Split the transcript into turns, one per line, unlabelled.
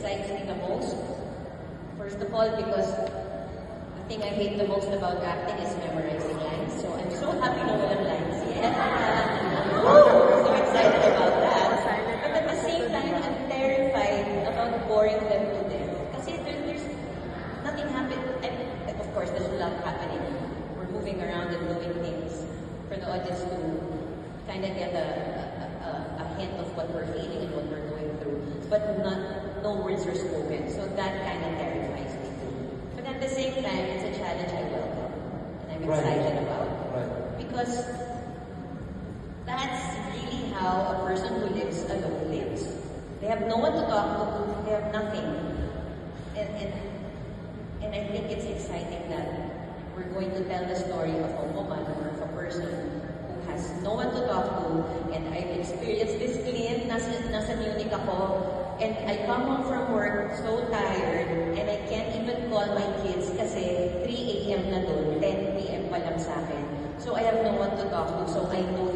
excites me the most. First of all, because the thing I hate the most about acting is memorizing lines. So I'm so happy na walang lines yet. so excited about that. But at the same time, I'm terrified about boring them to death. There, there's nothing happening. And of course, there's a lot happening. We're moving around and doing things for the audience to kind of get a, a, a, a hint of what we're feeling and what we're going through. But not, no words are spoken. So that kind of terrifies me too. But at the same time, it's a challenge I welcome. And I'm
Right.
excited about.
Right.
Because that's really how a person who lives alone lives. They have no one to talk to, they have nothing. And, and, and I think it's exciting that we're going to tell the story of a woman or of a person who has no one to talk to. And I've experienced this client, nasa, nasa Munich ako, and I come home from work so tired, and I can't even call my kids kasi 3 a.m. na doon, 10 p.m. pa lang sa akin. So I have no one to talk to, so I know.